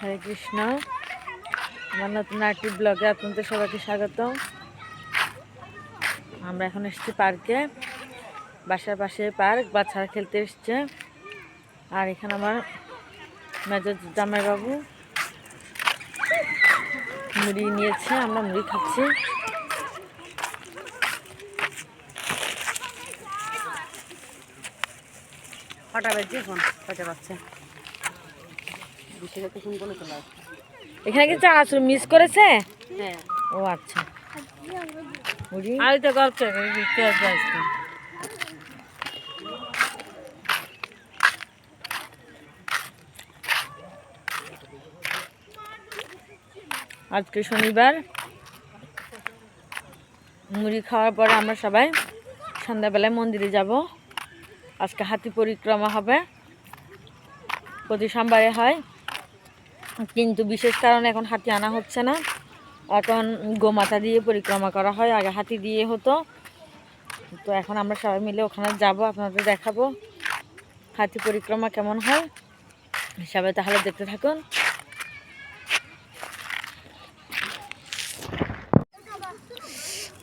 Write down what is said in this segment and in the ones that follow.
হরে কৃষ্ণ। আমার নতুন আরেকটি ব্লগে আপনাদের সবাইকে স্বাগত আমরা এখন এসেছি পার্কে। বাসার পাশে পার্ক, বাচ্চারা খেলতে এসছে। আর এখানে আমার মেজর জামাইবাবু মুড়ি নিয়েছে, আমরা মুড়ি খাচ্ছি। কটা বাজছে এখন? কটা বিশেষ ফোন করে চলে আসছে এখানে কি চানাচুর মিস করেছে? হ্যাঁ। ও আচ্ছা। আমি তো গল্প আজকে আজকে শনিবার। মুড়ি খাওয়ার পরে আমরা সবাই সন্ধ্যাবেলায় মন্দিরে যাব। আজকে হাতি পরিক্রমা হবে। প্রতি সোমবারে হয়। কিন্তু বিশেষ কারণে এখন হাতি আনা হচ্ছে না। এখন গোমাতা দিয়ে পরিক্রমা করা হয়, আগে হাতি দিয়ে হতো। তো এখন আমরা সবাই মিলে ওখানে যাব, আপনাদের দেখাবো হাতি পরিক্রমা কেমন হয়। সবাই তাহলে দেখতে থাকুন।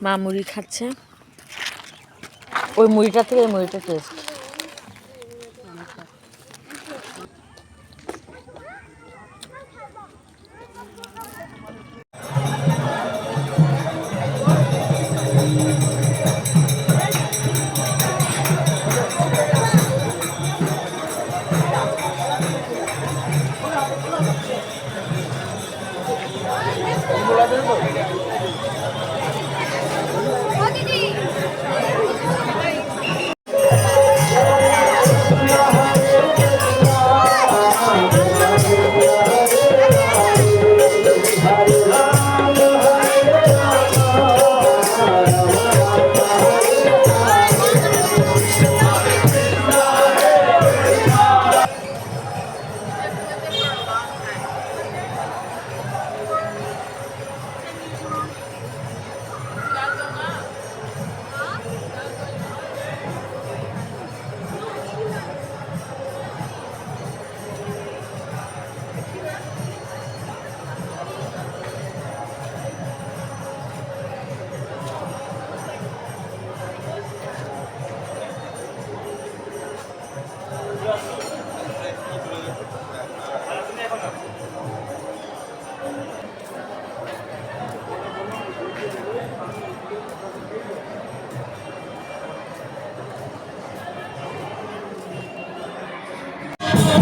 মা মুড়ি খাচ্ছে। ওই মুড়িটা থেকে মুড়িটা test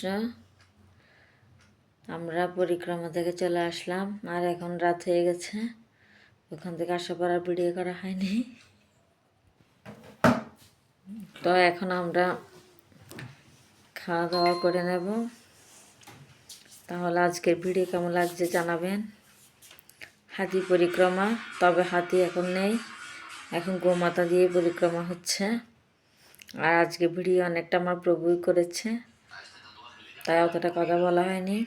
Krishna আমরা পরিক্রমা থেকে চলে আসলাম। আর এখন রাত হয়ে গেছে। ওখান থেকে আসার পর আর ভিডিও করা হয়নি। তো এখন আমরা খাওয়া দাওয়া করে নেব। তাহলে আজকের ভিডিও কেমন লাগছে জানাবেন। হাতি পরিক্রমা। তবে হাতি এখন নেই। এখন গোমাতা দিয়ে পরিক্রমা হচ্ছে। আর আজকে ভিডিও অনেকটা আমার প্রভুই করেছে। তাই অতটা কথা বলা হয়নি।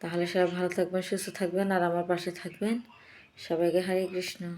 তাহলে সবাই ভালো থাকবেন, সুস্থ থাকবেন, আর আমার পাশে থাকবেন। সবাইকে হরে কৃষ্ণ।